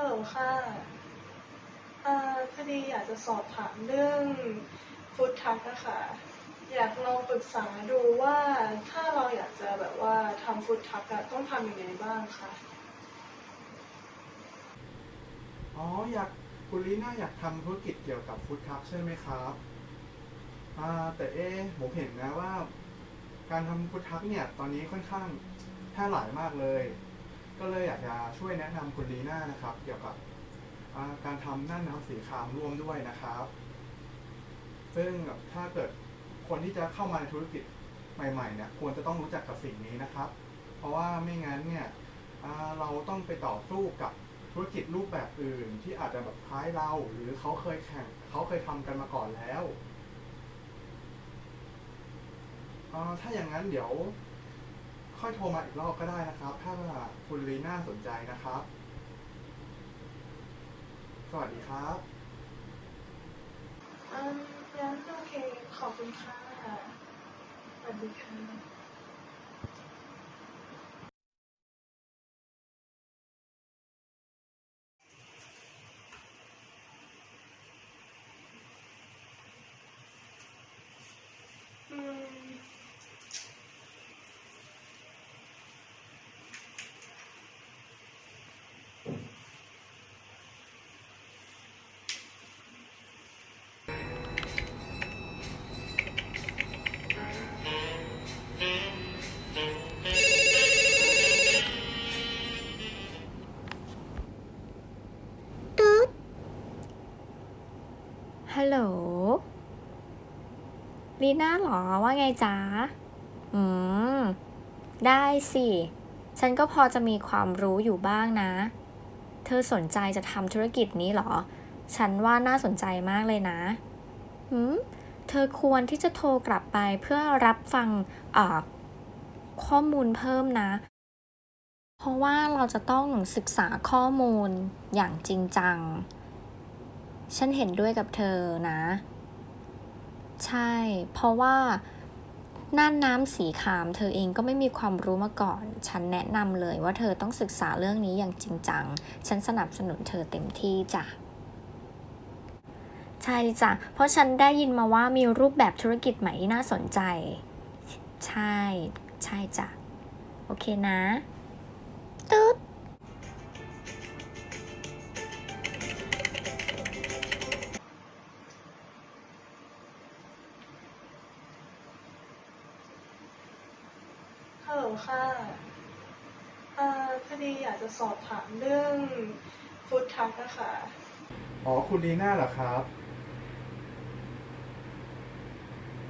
ฮัลโหลค่ะเอ่อพอดีอยากจะสอบถามเรื่องฟู้ดทัคอะคะอยากลองปรึกษาดูว่าถ้าเราอยากจะแบบว่าทำฟู้ดทัคอะต้องทำยังไงบ้างคะ อ๋ออยากคุณลีน่าอยากทำธุรกิจเกี่ยวกับฟู้ดทัคใช่ไหมครับอ่าแต่เอ๊ะผมเห็นนะว่า การทำฟู้ดทัคเนี่ยตอนนี้ค่อนข้างแพร่หลายมากเลย ก็เลยอยากจะช่วยแนะนำคุณลีน่านะครับ เกี่ยวกับอ่าการทำน่านน้ำสีครามร่วมด้วยนะครับ ซึ่งถ้าเกิดคนที่จะเข้ามาในธุรกิจใหม่ๆเนี่ยควรจะต้องรู้จักกับสิ่งนี้นะครับ เพราะว่าไม่งั้นเนี่ยอ่าเราต้องไปต่อสู้กับธุรกิจรูปแบบอื่น ที่อาจจะแบบคล้ายเรา หรือเขาเคยแข่งเขาเคยทำกันมาก่อนแล้วอ่าถ้าอย่างนั้นเดี๋ยว ค่อยโทรมาอีกรอบก็ได้นะครับ ถ้าคุณลีน่าสนใจนะครับ สวัสดีครับอืมงั้นโอเค ขอบคุณค่ะสวัสดีค่ะ ฮัลโหลลีน่าเหรอว่าไงจ๊ะ อืม ได้สิ ฉันก็พอจะมีความรู้อยู่บ้างนะ เธอสนใจจะทำธุรกิจนี้เหรอ ฉันว่าน่าสนใจมากเลยนะหืมเธอควรที่จะโทรกลับไปเพื่อรับฟังอ่าข้อมูลเพิ่มนะ เพราะว่าเราจะต้องศึกษาข้อมูลอย่างจริงจัง ฉันเห็นด้วยกับเธอนะ ใช่ เพราะว่าน่านน้ำสีขาม เธอเองก็ไม่มีความรู้มาก่อน ฉันแนะนำเลยว่าเธอต้องศึกษาเรื่องนี้อย่างจริงจัง ฉันสนับสนุนเธอเต็มที่จ้ะใช่จ้ะ เพราะฉันได้ยินมาว่ามีรูปแบบธุรกิจใหม่ที่น่าสนใจ ใช่ ใช่จ้ะ โอเคนะ ตึ๊ด ค่ะพอดีอยากจะสอบถามเรื่องฟู้ดทัคอะค่ะอ๋อ คุณลีน่าเหรอครับ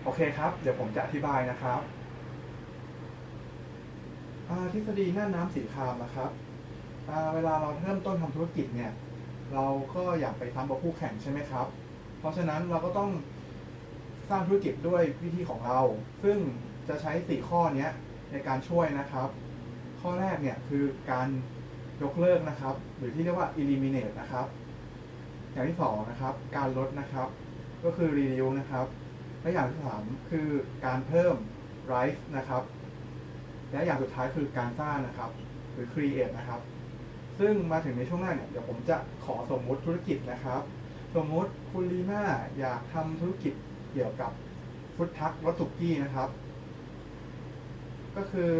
โอเคครับ เดี๋ยวผมจะอธิบายนะครับทฤษฎีน่านน้ำสีครามนะครับเวลาเราเริ่มต้นทำธุรกิจเนี่ย เราก็อยากไปทำกับคู่แข่งใช่ไหมครับ เพราะฉะนั้นเราก็ต้องสร้างธุรกิจด้วยวิธีของเรา ซึ่งจะใช้สี่ข้อเนี้ย ในการช่วยนะครับ ข้อแรกเนี่ยคือการยกเลิกนะครับ หรือที่เรียกว่า eliminate นะครับ อย่างที่สองนะครับ การลดนะครับ ก็คือ reduce นะครับ และอย่างที่สามคือการเพิ่ม rise นะครับ และอย่างสุดท้ายคือการสร้างนะครับ หรือ create นะครับ ซึ่งมาถึงในช่วงแรกเนี่ยเดี๋ยวผมจะขอสมมุติธุรกิจนะครับ สมมุติคุณลีน่าอยากทำธุรกิจเกี่ยวกับฟุตทักรถสุกี้นะครับ ก็คือ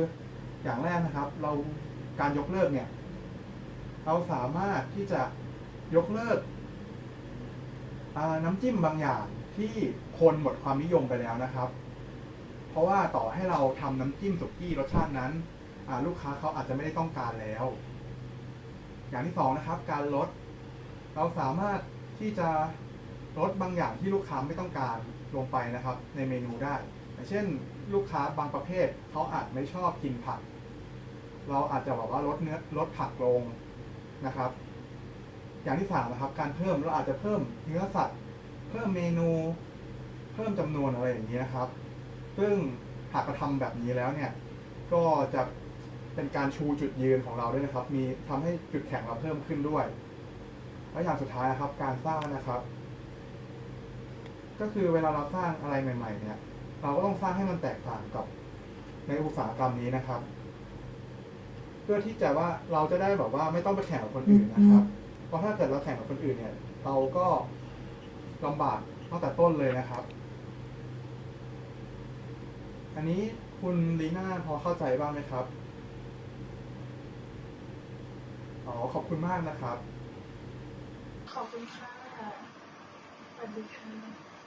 อย่างแรกนะครับ เราการยกเลิกเนี่ย เราสามารถที่จะยกเลิกน้ำจิ้มบางอย่างที่คนหมดความนิยมไปแล้วนะครับ เพราะว่าต่อให้เราทำน้ำจิ้มสุกี้รสชาตินั้น ลูกค้าเขาอาจจะไม่ได้ต้องการแล้ว อย่างที่สองนะครับ การลด เราสามารถที่จะลดบางอย่างที่ลูกค้าไม่ต้องการลงไปนะครับ ในเมนูได้ อย่างเช่นลูกค้าบางประเภทเขาอาจไม่ชอบกินผัก เราอาจจะบอกว่าลดเนื้อลดผักลงนะครับ อย่างที่สามนะครับ การเพิ่มเราอาจจะเพิ่มเนื้อสัตว์ เพิ่มเมนู เพิ่มจำนวนอะไรอย่างนี้นะครับ ซึ่งหากกระทำแบบนี้แล้วเนี่ย ก็จะเป็นการชูจุดยืนของเราด้วยนะครับ มีทำให้จุดแข็งเราเพิ่มขึ้นด้วย และอย่างสุดท้ายนะครับ การสร้างนะครับ ก็คือเวลาเราสร้างอะไรใหม่ ๆ เนี่ย เราก็ต้องสร้างให้มันแตกต่างกับในอุตสาหกรรมนี้นะครับ เพื่อที่จะว่าเราจะได้แบบว่าไม่ต้องไปแข่งกับคนอื่นนะครับ เพราะถ้าเกิดเราแข่งกับคนอื่นเนี่ย เราก็ลำบากตั้งแต่ต้นเลยนะครับ อันนี้คุณลีน่าพอเข้าใจบ้างไหมครับอ๋อขอบคุณมากนะครับ ขอบคุณค่ะสวัสดีค่ะ